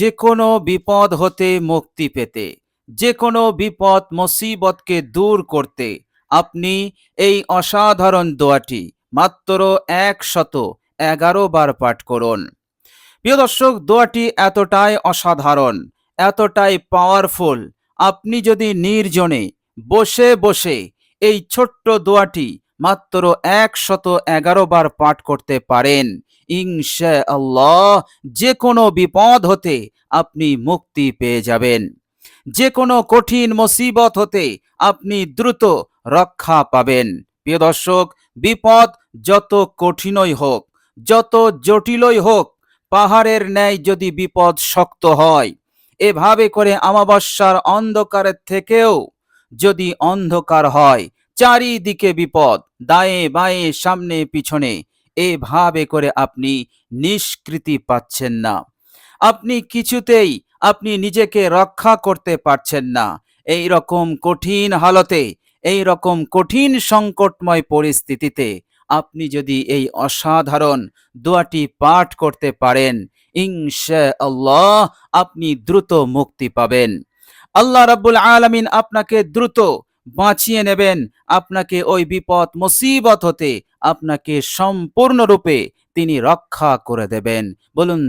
যে কোনো বিপদ হতে মুক্তি পেতে যে কোনো বিপদ মুসিবতকে দূর করতে, আপনি এই অসাধারণ দোয়াটি মাত্র একশত এগারো বার পাঠ করুন। প্রিয় দর্শক, দোয়াটি এতটাই অসাধারণ, এতটাই পাওয়ারফুল আপনি যদি নির্জনে বসে বসে এই ছোট্ট দোয়াটি মাত্র একশত এগারো বার পাঠ করতে পারেন আল্লাহ যে কোনো বিপদ হতে আপনি মুক্তি পেয়ে যাবেন। যে কোনো কঠিন মুসিবত হতে আপনি দ্রুত রক্ষা পাবেন। প্রিয় দর্শক, বিপদ যত কঠিনই হোক, যত জটিলই হোক, পাহাড়ের ন্যায় যদি বিপদ শক্ত হয়, এভাবে করে আমাবস্যার অন্ধকারের থেকেও যদি অন্ধকার হয়, চারিদিকে বিপদ, দায়ে বায়ে, সামনে, পিছনে এভাবে করে আপনি নিষ্কৃতি পাচ্ছেন না। আপনি কিছুতেই আপনি নিজেকে রক্ষা করতে পারছেন না। এই রকম কঠিন হালতে এই রকম কঠিন সংকটময় পরিস্থিতিতে আপনি যদি এই অসাধারণ দোয়াটি পাঠ করতে পারেন ইনশা আল্লাহ আপনি দ্রুত মুক্তি পাবেন। আল্লাহ রাব্বুল আলামিন আপনাকে দ্রুত বাঁচিয়ে নেবেন আপনাকে ওই বিপদ, মুসিবত হতে আপনাকে সম্পূর্ণরূপে তিনি রক্ষা করে দেবেন। বলুন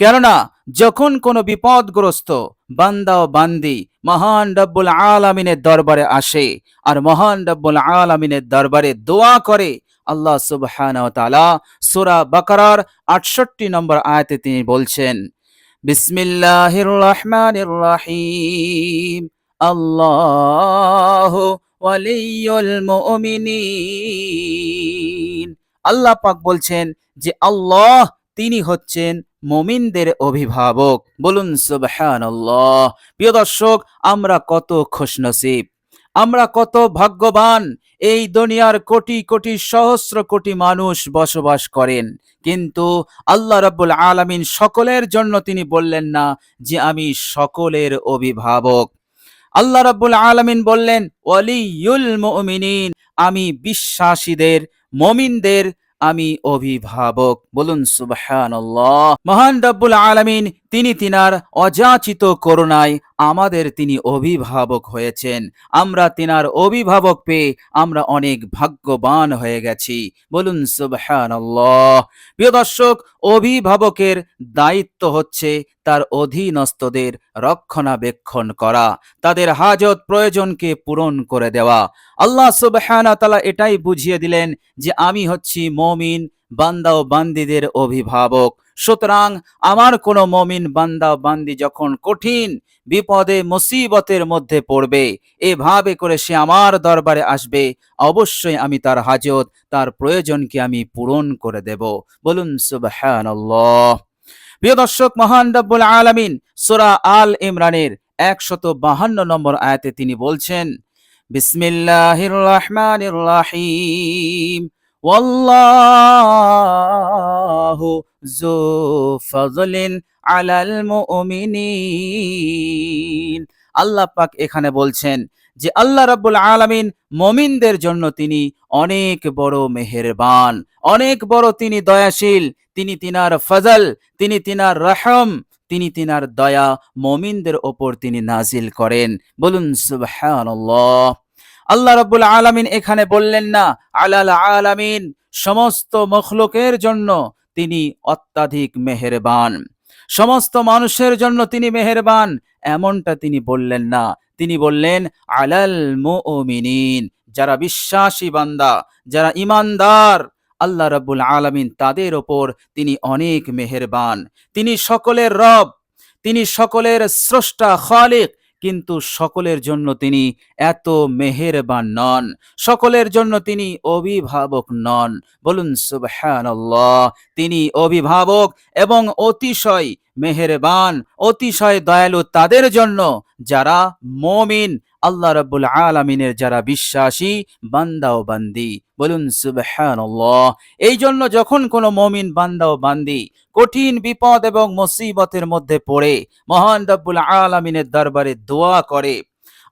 কেননা, যখন কোনো বিপদগ্রস্ত বান্দা ও বান্দি মহান রব্বুল আলামিনের দরবারে আসে আর মহান রব্বুল আলামিনের দরবারে দোয়া করে, আল্লাহ সুবহানাহু ওয়া তাআলা সূরা বাকারার 68 নম্বর আয়াতে তিনি বলছেন, বিসমিল্লাহির রহমানির রহিম। আল্লাহু আল্লাহ পাক বলছেন যে আল্লাহ তিনি হচ্ছেন মমিনদের অভিভাবক। বলুন সুবহানাল্লাহ। প্রিয় দর্শক, আমরা কত খুশনসিব। আমরা কত ভাগ্যবান। এই দুনিয়ার কোটি কোটি সহস্র কোটি মানুষ বসবাস করেন। কিন্তু আল্লাহ রাব্বুল আলামিন সকলের জন্য তিনি বললেন না যে আমি সকলের অভিভাবক। আল্লাহ রাব্বুল আলামিন বললেন ওয়ালিউল মুমিনিন, আমি বিশ্বাসীদের, মমিনদের আমি অভিভাবক। বলুন, সুবহানাল্লাহ। মহান রব্বুল আলামিন, তিনি তিনার অযাচিত করুণায় আমাদের তিনি অভিভাবক হয়েছেন। আমরা তিনার অভিভাবক পেয়ে আমরা অনেক ভাগ্যবান হয়ে গেছি। বলুন প্রিয় দর্শক, অভিভাবকের দায়িত্ব হচ্ছে তার অধীনস্থদের রক্ষণাবেক্ষণ করা, তাদের হাজত প্রয়োজনকে পূরণ করে দেওয়া। আল্লাহ সুবহানা তাআলা এটাই বুঝিয়ে দিলেন যে আমি হচ্ছি মমিন বান্দা ও বান্দিদের অভিভাবক। সুতরাং আমার কোনো মমিন বান্দা বান্দি যখন কঠিন বিপদে, মুসিবতের মধ্যে পড়বে, এভাবে করে সে আমার দরবারে আসবে, অবশ্যই আমি তার হাজত, তার প্রয়োজনকে আমি পূরণ করে দেব। বলুন, সুবহানাল্লাহ। প্রিয় দর্শক, মহান রব্বুল আলামিন সূরা আল ইমরানের একশত বাহান্ন নম্বর আয়াতে তিনি বলছেন, বিসমিল্লাহির রহমানির রহিম। ওয়াল্লাহু যু ফজলিন আলাল মুমিনিন আল্লাহ পাক এখানে বলছেন যে, আল্লাহ রাব্বুল আলামিন মমিনদের জন্য তিনি অনেক বড় মেহেরবান, অনেক বড় তিনি দয়াশীল, তিনি তিনার ফজল, তিনি তিনার রহম, তিনি তিনার দয়া মমিনদের ওপর তিনি নাজিল করেন। বলুন সুবহানাল্লাহ। আল্লাহ রাব্বুল আলামিন এখানে বললেন না, আলাল আলামিন, সমস্ত মখলুকের জন্য তিনি অত্যাধিক মেহেরবান। সমস্ত মানুষের জন্য তিনি মেহেরবান, এমনটা তিনি বললেন না। তিনি বললেন, আলাল মুমিনিন, যারা বিশ্বাসী বান্দা, যারা ইমানদার, আল্লাহ রাব্বুল আলামিন তাদের ওপর তিনি অনেক মেহেরবান। তিনি সকলের রব, তিনি সকলের স্রষ্টা, খালিক কিন্তু সকলের জন্য তিনি এত মেহেরবান নন। সকলের জন্য তিনি অভিভাবক নন। বলুন, সুবহানাল্লাহ। তিনি অভিভাবক এবং অতিশয় মেহেরবান, অতিশয় দয়ালু তাদের জন্য যারা মমিন, আল্লাহ রাব্বুল আলামিনের যারা বিশ্বাসী, বান্দা ও বান্দি। বলুন, সুবহানাল্লাহ। এই জন্য যখন কোনো মমিন বান্দা ও বান্দি কঠিন বিপদ এবং মুসিবতের মধ্যে পড়ে, মহান রব্বুল আলামিনের দরবারে দোয়া করে,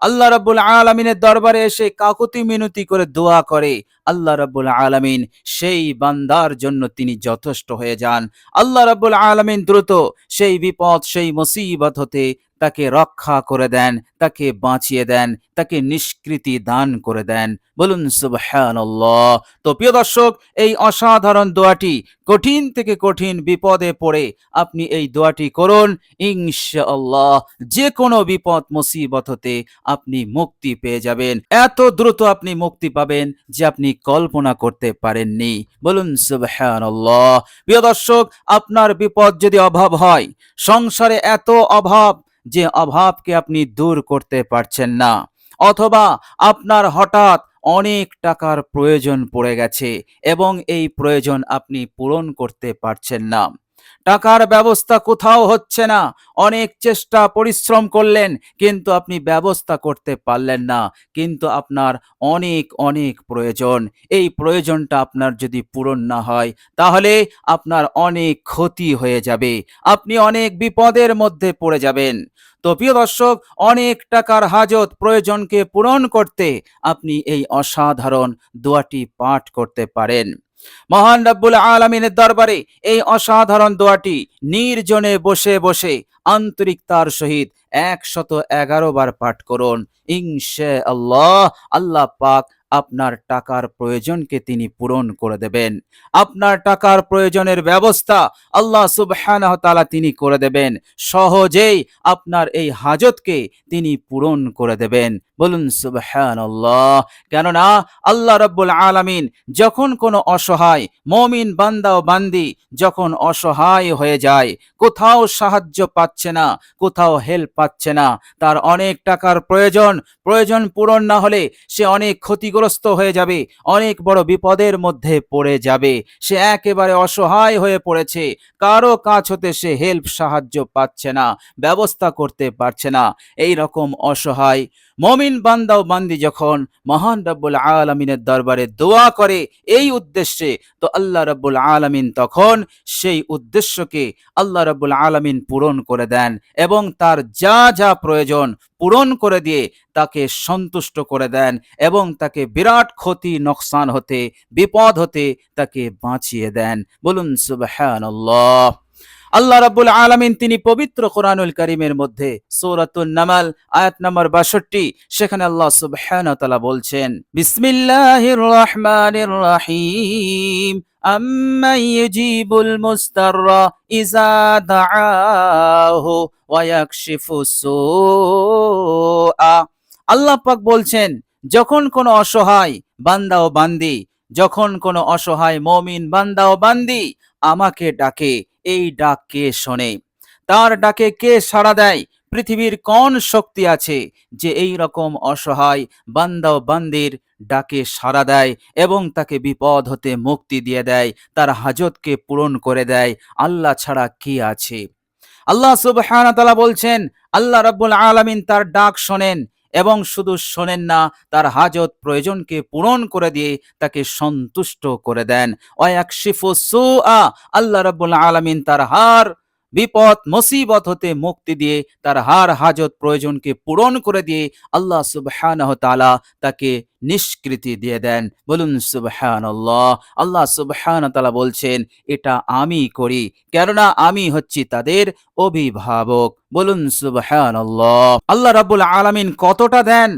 আল্লাহ রাব্বুল আলামিনের দরবারে এসে কাকুতি মিনতি করে দোয়া করে, আল্লাহ রাব্বুল আলামিন সেই বান্দার জন্য তিনি যথেষ্ট হয়ে যান। আল্লাহ রাব্বুল আলামিন দ্রুত সেই বিপদ, সেই মুসিবত হতে তাকে রক্ষা করে দেন, তাকে বাঁচিয়ে দেন, তাকে নিষ্কৃতি দান করে দেন। বলুন, সুবহানাল্লাহ। তো প্রিয় দর্শক, এই অসাধারণ দোয়াটি কঠিন থেকে কঠিন বিপদে পড়ে আপনি এই দোয়াটি করুন, ইনশাআল্লাহ। যে কোনো বিপদ, মুসিবত হতে আপনি মুক্তি পেয়ে যাবেন। এত দ্রুত আপনি মুক্তি পাবেন যে আপনি কল্পনা করতে পারেননি। বলুন, সুবহানাল্লাহ। প্রিয় দর্শক, আপনার বিপদ যদি অভাব হয়, সংসারে এত অভাব যে অভাবকে আপনি দূর করতে পারছেন না। অথবা আপনার হঠাৎ অনেক টাকার প্রয়োজন পড়ে গেছে এবং এই প্রয়োজন আপনি পূরণ করতে পারছেন না। টাকার ব্যবস্থা কোথাও হচ্ছে না। অনেক চেষ্টা, পরিশ্রম করলেন, কিন্তু আপনি ব্যবস্থা করতে পারলেন না। কিন্তু আপনার অনেক অনেক প্রয়োজন। এই প্রয়োজনটা আপনার যদি পূরণ না হয়, তাহলে আপনার অনেক ক্ষতি হয়ে যাবে। আপনি অনেক বিপদের মধ্যে পড়ে যাবেন। তো প্রিয় দর্শক, অনেক টাকার হাজত প্রয়োজনকে পূরণ করতে আপনি এই অসাধারণ দোয়াটি পাঠ করতে পারেন। মহান রব্বুল আলমিনের দরবারে এই অসাধারণ দোয়াটি নির্জনে বসে বসে আন্তরিকতার সহিত একশত এগারো বার পাঠ করুন। ইংশে আল্লাহ আল্লাহ পাক আপনার টাকার প্রয়োজনকে তিনি পূরণ করে দেবেন। আপনার টাকার প্রয়োজনের ব্যবস্থা আল্লাহ সুবহানাহু তিনি করে দেবেন। সহজেই আপনার এই হাজতকে তিনি পূরণ করে দেবেন। বলুন সুবহানাল্লাহ। কেননা আল্লাহ রাব্বুল আলামিন যখন কোনো অসহায় মমিন বান্দা ও বান্দি যখন অসহায় হয়ে যায়, কোথাও সাহায্য পাচ্ছে না, কোথাও হেল্প পাচ্ছে না, তার অনেক টাকার প্রয়োজন প্রয়োজন পূরণ না হলে সে অনেক ক্ষতিগ্রস্ত হয়ে যাবে, অনেক বড় বিপদের মধ্যে পড়ে যাবে। সে একেবারে অসহায় হয়ে পড়েছে, কারও কাছ হতে সে হেল্প সাহায্য পাচ্ছে না, ব্যবস্থা করতে পারছে না, এই রকম অসহায়। মমিন বান্দা ও বান্দি যখন মহান রব্বুল আলমিনের দরবারে দোয়া করে এই উদ্দেশ্যে, তো আল্লাহ রব্বুল আলমিন তখন সেই উদ্দেশ্যকে আল্লাহ রব্বুল আলমিন পূরণ করে দেন এবং তার যা যা প্রয়োজন পূরণ করে দিয়ে তাকে সন্তুষ্ট করে দেন এবং তাকে বিরাট ক্ষতি, নোকসান হতে, বিপদ হতে তাকে বাঁচিয়ে দেন। বলুন, সুবহানাল্লাহ। আল্লাহ রাব্বুল আলামিন তিনি পবিত্র কোরআনুল কারীমের মধ্যে সূরাতুন নামাল, আয়াত নম্বর 62 সেখানে আল্লাহ সুবহানাহু ওয়া তাআলা বলছেন, বিসমিল্লাহির রহমানির রহিম ইউজিবুল মুস্তাররা ইযা দাআহু ওয়া ইয়াকশিফু সুআ। আল্লাহ পাক বলছেন যখন কোনো অসহায় বান্দা ও বান্দি, যখন কোনো অসহায় মমিন বান্দা ও বান্দি আমাকে ডাকে, এই ডাক কে শোনে? তার ডাকে কে সাড়া দেয়? পৃথিবীর কোন শক্তি আছে যে এই রকম অসহায় বান্দা ও বান্দির ডাকে সাড়া দেয় এবং তাকে বিপদ হতে মুক্তি দিয়ে দেয়, তার হাজতকে পূরণ করে দেয়? আল্লাহ ছাড়া কি আছে? আল্লাহ সুবহানাহু তাআলা বলছেন, আল্লাহ রাব্বুল আলামিন তার ডাক শোনেন। এবং শুধু শোনেন না, তার হাজত প্রয়োজনকে পূরণ করে দিয়ে তাকে সন্তুষ্ট করে দেন। ওয়াকশিফু সুআ, আল্লাহ রাব্বুল আলামিন তার হার, বিপদ, মুসিবত হতে মুক্তি দিয়ে তার হার, হাজত প্রয়োজনকে পূরণ করে দিয়ে আল্লাহ সুবহানাহু তাআলা তাকে নিষ্কৃতি দিয়ে দেন। বলুন, সুবহানাল্লাহ। আল্লাহ আল্লাহ সুবহান তালা বলছেন, এটা আমি করি, কেননা আমি হচ্ছি তাদের অভিভাবক। বলুন, সুবহানাল্লাহ। আল্লাহ রাব্বুল আলামিন কতটা দেন,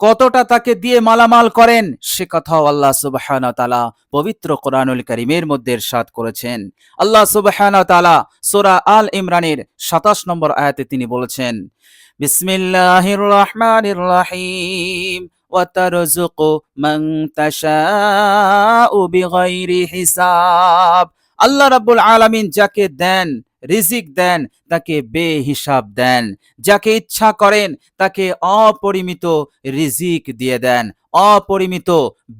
কতটা তাকে দিয়ে মালামাল করেন, সে কথাও আল্লাহ সুবহানাহু তালা পবিত্র কোরআনুল কারীমের মধ্যে ইরশাদ করেছেন। আল্লাহ সুবহানাহু তালা সোরা আল ইমরানের 27 নম্বর আয়াতে তিনি বলেছেন, বিসমিল্লাহির রহমানির রহিম। وترزق من تشاء بغير হিসাব আল্লাহ রাব্বুল আলামিন যাকে দেন রিজিক দেন তাকে বেহিসাব দেন যাকে ইচ্ছা করেন তাকে অপরিমিত রিজিক দিয়ে দেন অপরিমিত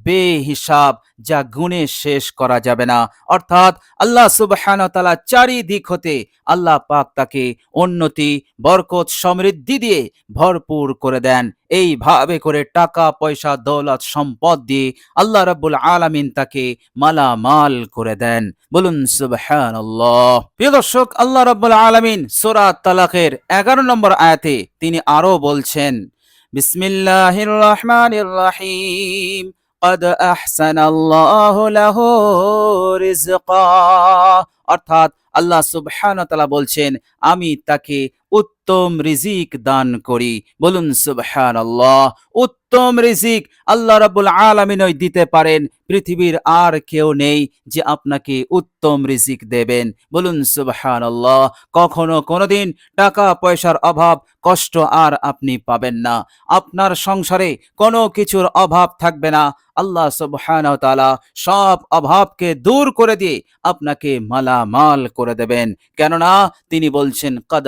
বেহিসাব যা গুণে শেষ করা যাবে না। অর্থাৎ আল্লাহ সুবহান তাআলা চারিদিক হতে আল্লাহ পাক তাকে উন্নতি, বরকত, সমৃদ্ধি দিয়ে ভরপুর করে দেন। এইভাবে করে টাকা, পয়সা, দৌলত, সম্পদ দিয়ে আল্লাহ রাব্বুল আলামিন তাকে মালামাল করে দেন। বলুন সুবহানাল্লাহ। প্রিয় দর্শক, আল্লাহ রাব্বুল আলামিন সূরা তালাকের 11 নম্বর আয়াতে তিনি আরও বলছেন بسم الله الرحمن الرحيم قد أحسن الله له رزقا অর্থাৎ আল্লাহ সুবহান তালা বলছেন আমি তাকে উত্তম রিজিক দান করি। বলুন সুবহান আল্লাহ উত্তম রিজিক আল্লাহ রাব্বুল আলামিনই দিতে পারেন। পৃথিবীর আর কেউ নেই যে আপনাকে উত্তম রিজিক দেবেন। বলুন সুবহান আল্লাহ কখনো কোনোদিন টাকা পয়সার অভাব, কষ্ট আর আপনি পাবেন না। আপনার সংসারে কোনো কিছুর অভাব থাকবে না। আল্লাহ সুবহানাহু তাআলা সব অভাবকে দূর করে দিয়ে আপনাকে মালামাল করে দেবেন। কেননা তিনি বলছেন, কদ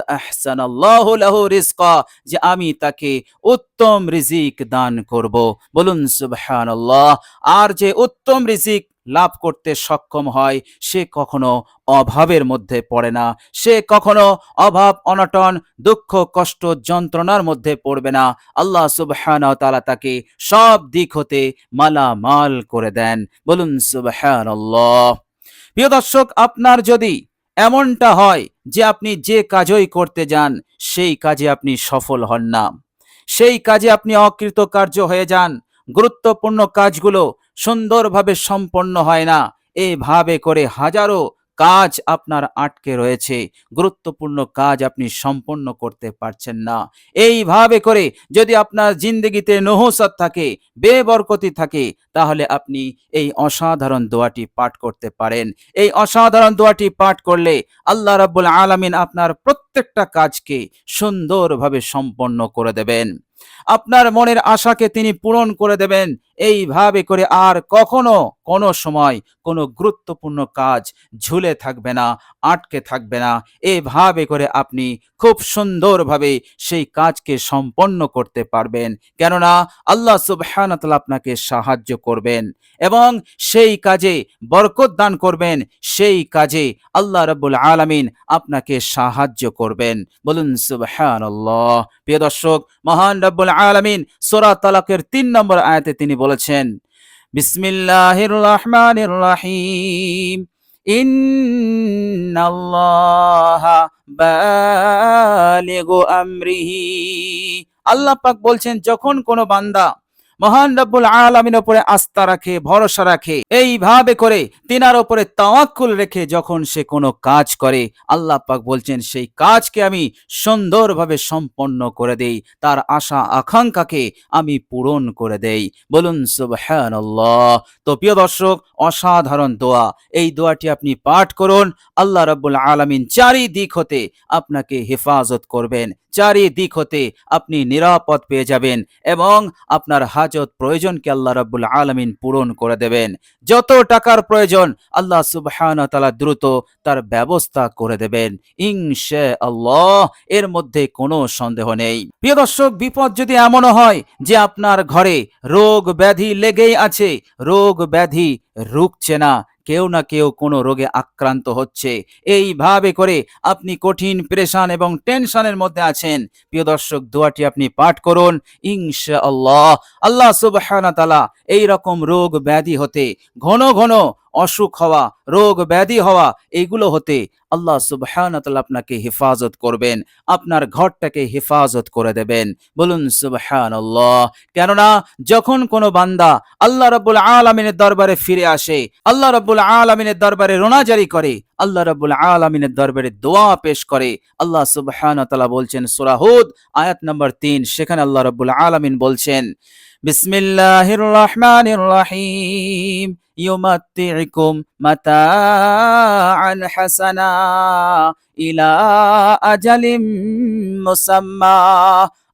যে আমি তাকে উত্তম রিজিক দান করব। বলুন, সুবহানাল্লাহ। আর যে উত্তম রিজিক লাভ করতে সক্ষম হয়, সে কখনো অভাবের মধ্যে পড়ে না। সে কখনো অভাব, অনটন, দুঃখ, কষ্ট, যন্ত্রণার মধ্যে পড়বে না। আল্লাহ সুবহানাহু তাআলা তাকে সব দিক হতে মালামাল করে দেন। বলুন, সুবহানাল্লাহ। প্রিয় দর্শক, আপনার যদি এমনটা হয় যে আপনি যে কাজই করতে যান, সেই কাজে আপনি সফল হন না। সেই কাজে আপনি অকৃতকার্য হয়ে যান। গুরুত্বপূর্ণ কাজগুলো সুন্দরভাবে সম্পন্ন হয় না। এভাবে করে হাজারো কাজ আপনার আটকে রয়েছে। গুরুত্বপূর্ণ কাজ আপনি সম্পন্ন করতে পারছেন না। এইভাবে করে যদি আপনার জিন্দগিতে নহসত থাকে, বেবরকতি থাকে, তাহলে আপনি এই অসাধারণ দোয়াটি পাঠ করতে পারেন। এই অসাধারণ দোয়াটি পাঠ করলে আল্লাহ রাব্বুল আলামিন আপনার প্রত্যেকটা কাজকে সুন্দরভাবে সম্পন্ন করে দেবেন। আপনার মনের আশাকে তিনি পূরণ করে দেবেন। এইভাবে করে আর কখনো কোনো সময় কোনো গুরুত্বপূর্ণ কাজ ঝুলে থাকবে না, আটকে থাকবে না। এভাবে করে আপনি খুব সুন্দরভাবে সেই কাজকে সম্পন্ন করতে পারবেন। কেননা আল্লাহ সুবহানাহু তাআলা আপনাকে সাহায্য করবেন এবং সেই কাজে বরকত দান করবেন। সেই কাজে আল্লাহ রাব্বুল আলামিন আপনাকে সাহায্য করবেন। বলুন, সুবহানাল্লাহ। প্রিয় দর্শক, মহান রাব্বুল আলামিন সূরা তালাকের 3 নম্বর আয়াতে তিনি বলেছেন বিসমিল্লাহির রহমানির রহিম ইন্নাল্লাহা বালিগু আমরিহি। আল্লাহ পাক বলছেন যখন কোনো বান্দা মহান রব্বুল আলামিন উপরে আস্থা রাখে, ভরসা রাখে। এইভাবে করে তিনার উপরে তাওয়াক্কুল রেখে যখন সে কোনো কাজ করে, আল্লাহ পাক বলছেন, সেই কাজকে আমি সুন্দরভাবে সম্পন্ন করে দেই। তার আশা আকাঙ্ক্ষাকে আমি পূরণ করে দেই। বলুন, সুবহানাল্লাহ। তো প্রিয় দর্শক, অসাধারণ দোয়া। এই দোয়াটি আপনি পাঠ করুন। আল্লাহ রাব্বুল আলামিন চারিদিক হতে আপনাকে হেফাজত করবেন। চারিদিক হতে আপনি নিরাপদ পেয়ে যাবেন এবং আপনার হাজত প্রয়োজনকে আল্লাহ রাব্বুল আলমিন পূরণ করে দেবেন? যত টাকার প্রয়োজন, আল্লাহ সুবহান তালা দ্রুত তার ব্যবস্থা করে দেবেন। ইনশা আল্লাহ এর মধ্যে কোনো সন্দেহ নেই। প্রিয় দর্শক, বিপদ যদি এমনও হয় যে আপনার ঘরে রোগ ব্যাধি লেগেই আছে, রোগ ব্যাধি রুখছে না। কেউ না কেউ কোনো রোগে আক্রান্ত হচ্ছে। এইভাবে করে আপনি কঠিন প্রেশান এবং টেনশনের মধ্যে আছেন। প্রিয় দর্শক, দোয়াটি আপনি পাঠ করুন। ইনশা আল্লাহ আল্লাহ সুবাহ এই রকম রোগ ব্যাধি হতে ঘন ঘন অসুখ হওয়া, রোগ ব্যাধি হওয়া এইগুলো হতে আল্লাহ সুবহানাহু আপনাকে হেফাজত করবেন। আপনার ঘরটাকে হেফাজত করে দেবেন। বলুন সুবহানাল্লাহ। কেননা যখন কোনো বান্দা আল্লাহ রাব্বুল আলামিনের দরবারে ফিরে আসে, আল্লাহ রাব্বুল আলামিনের দরবারে রোনাজারি করে, আল্লাহ রাব্বুল আলামিনের দরবারে দোয়া পেশ করে, আল্লাহ সুবহানাহু তাআলা বলছেন সূরা হুদ, আয়াত নম্বর তিন, সেখানে আল্লাহ রাব্বুল আলামিন বলছেন, বিসমিল্লাহির রহমানির রহিম। يمتعكم মাতা আন হাসানা ইলা আজালিম মুসাম্মা।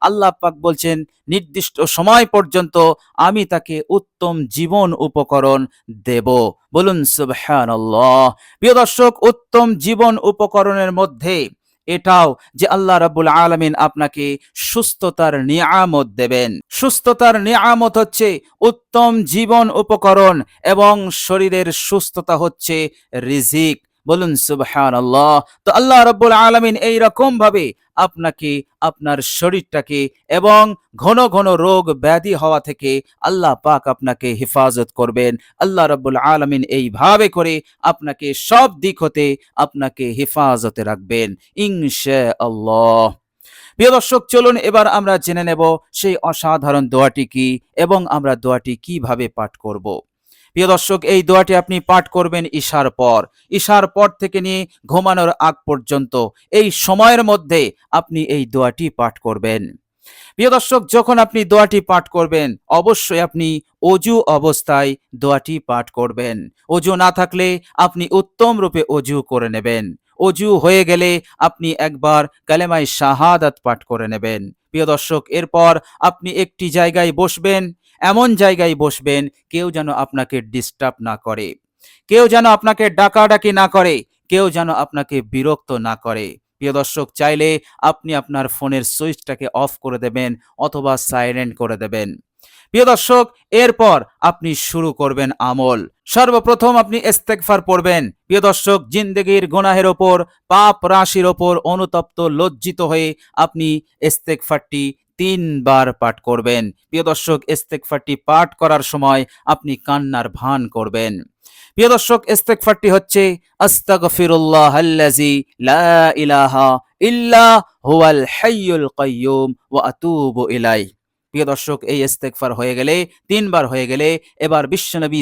আল্লাহ পাক বলছেন, নির্দিষ্ট সময় পর্যন্ত আমি তাকে উত্তম জীবন উপকরণ দেব। বলুন সুবহানাল্লাহ। প্রিয় দর্শক, উত্তম জীবন উপকরণের মধ্যে এটাও যে আল্লাহ রাবুল আলমিন আপনাকে সুস্থতার নিয়ামত দেবেন। সুস্থতার নিয়ামত হচ্ছে উত্তম জীবন উপকরণ এবং শরীরের সুস্থতা হচ্ছে রিজিক। বলুন, সুবহানাল্লাহ। তো আল্লাহ রাব্বুল আলামিন এই রকম ভাবে আপনাকে, আপনার শরীরটাকে এবং ঘন ঘন রোগ ব্যাধি হওয়া থেকে আল্লাহ পাক আপনাকে হেফাজত করবেন। আল্লাহ রাব্বুল আলামিন এইভাবে করে আপনাকে সব দিক হতে আপনাকে হেফাজতে রাখবেন ইনশা আল্লাহ প্রিয় দর্শক, চলুন এবার আমরা জেনে নেব সেই অসাধারণ দোয়াটি কি এবং আমরা দোয়াটি কীভাবে পাঠ করব। প্রিয় দর্শক, এই দোয়াটি আপনি পাঠ করবেন ঈশার পর। ঈশার পর থেকে নিয়ে ঘুমানোর আগ পর্যন্ত এই সময়ের মধ্যে আপনি এই দোয়াটি পাঠ করবেন। প্রিয় দর্শক, যখন আপনি দোয়াটি পাঠ করবেন, অবশ্যই আপনি অজু অবস্থায় দোয়াটি পাঠ করবেন। অজু না থাকলে আপনি উত্তম রূপে অজু করে নেবেন। অজু হয়ে গেলে আপনি একবার কালেমাই শাহাদাত পাঠ করে নেবেন। প্রিয় দর্শক, এরপর আপনি একটি জায়গায় বসবেন এমন জায়গায় বসবেন, কেউ যেন আপনাকে ডিস্টার্ব না করে। কেউ যেন আপনাকে ডাকাডাকি না করে, কেউ যেন আপনাকে বিরক্ত না করে। প্রিয় দর্শক, চাইলে আপনি আপনার ফোনের সুইচটাকে অফ করে দেবেন অথবা সাইলেন্ট করে দেবেন। প্রিয় দর্শক, এরপর আপনি শুরু করবেন আমল। সর্বপ্রথম আপনি ইস্তেগফার পড়বেন। প্রিয় দর্শক, জিন্দেগির গুনাহের ওপর, পাপ রাশির ওপর অনুতপ্ত লজ্জিত হয়ে আপনি ইস্তেগফারটি তিনবার পাঠ করবেন। প্রিয় দর্শক ইস্তেকফারটি পাঠ করার সময় আপনি কান্নার ভান করবেন। প্রিয় দর্শক ইস্তেকফারটি হচ্ছে আস্তাগফিরুল্লাহ আল্লাজি লা ইলাহা ইল্লা হুয়াল হাইয়ুল কাইয়ুম ওয়া আতুবু ইলাইহি। প্রিয় দর্শক, এই ইস্তেকফার হয়ে গেলে, তিনবার হয়ে গেলে এবার বিশ্বনবী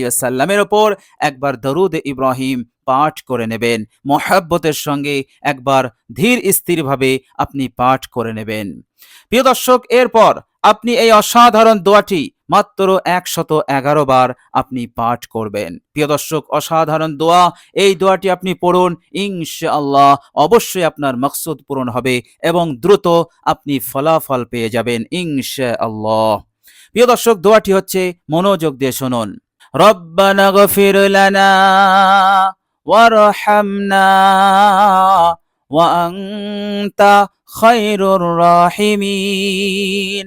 ওয়াসাল্লামের ওপর একবার দরুদ ইব্রাহিম পাঠ করে নেবেন। মহাব্বতের সঙ্গে একবার ধীর স্থিরভাবে আপনি পাঠ করে নেবেন। প্রিয় দর্শক, এরপর আপনি এই অসাধারণ দোয়াটি মাত্র একশত এগারো বার আপনি পাঠ করবেন। প্রিয় দর্শক, অসাধারণ দোয়া। এই দোয়াটি আপনি পড়ুন, ইনশাআল্লাহ অবশ্যই আপনার মকসুদ পূরণ হবে এবং দ্রুত আপনি ফলাফল পেয়ে যাবেন, ইনশাআল্লাহ। প্রিয় দর্শক, দোয়াটি হচ্ছে মনোযোগ দিয়ে শুনুন। রব্বানা গফির ওয়ারহামনা ওয়া আনতা রাহিমিন।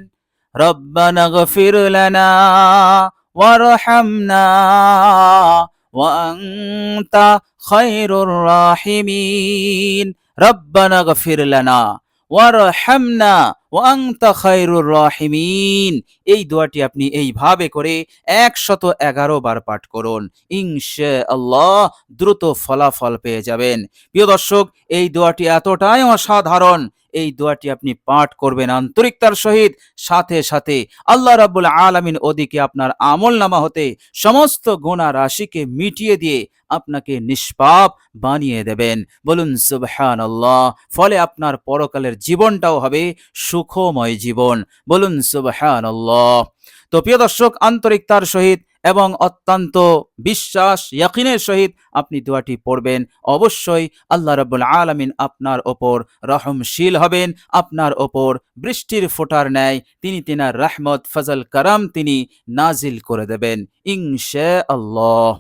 ربنا اغفر لنا وارحمنا وأنت خير الراحمين ربنا اغفر لنا ওয়ারহামনা ওয়াংতা খায়রুর রাহিমিন এই দোয়াটি আপনি এইভাবে করে একশত এগারো বার পাঠ করুন ইনশা আল্লাহ দ্রুত ফলাফল পেয়ে যাবেন প্রিয় দর্শক এই দোয়াটি এতটাই অসাধারণ এই দোয়াটি আপনি পাঠ করবেন আন্তরিকতার সহিত। সাথে সাথে আল্লাহ রাব্বুল আলামিন ওদিকে আপনার আমল নামা হতে সমস্ত গুণা রাশিকে মিটিয়ে দিয়ে আপনাকে নিষ্পাপ বানিয়ে দেবেন। বলুন সুবহান আল্লাহ ফলে আপনার পরকালের জীবনটাও হবে সুখময় জীবন। বলুন সুবহান আল্লাহ তো প্রিয় দর্শক, আন্তরিকতার সহিত এবং অত্যন্ত বিশ্বাস, ইয়াকিনের সহিত আপনি দোয়াটি পড়বেন। অবশ্যই আল্লাহ রাব্বুল আলামিন আপনার ওপর রহমশীল হবেন, আপনার ওপর বৃষ্টির ফোটার ন্যায় তিনি তিনার রহমত, ফজল, কারাম তিনি নাজিল করে দেবেন ইংশে আল্লাহ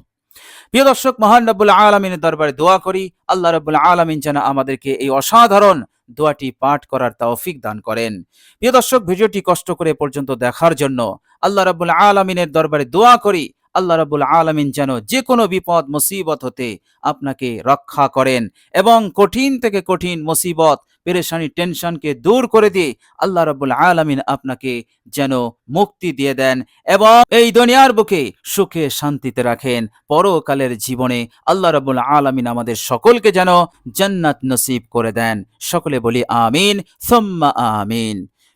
প্রিয় দর্শক, মহান রব্বুল আলমিনের দরবারে দোয়া করি, আল্লাহ রব্বুল আলমিন যেন আমাদেরকে এই অসাধারণ দোয়াটি পাঠ করার তাওফিক দান করেন। প্রিয় দর্শক, ভিডিওটি কষ্ট করে পর্যন্ত দেখার জন্য আল্লাহ রাবুল আলমিনের দরবারে দোয়া করি। আল্লাহ রব্বুল আলমিন যেন যে কোনো বিপদ, মুসিবত হতে আপনাকে রক্ষা করেন এবং কঠিন থেকে কঠিন মুসিবত, পেরেশানি, টেনশনকে দূর করে দিয়ে আল্লাহ রব্বুল আলমিন আপনাকে যেন মুক্তি দিয়ে দেন এবং এই দুনিয়ার বুকে সুখে শান্তিতে রাখেন। পরকালের জীবনে আল্লাহ রব্বুল আলমিন আমাদের সকলকে যেন জান্নাত নসিব করে দেন। সকলে বলি আমিন, সোম্মা আমিন।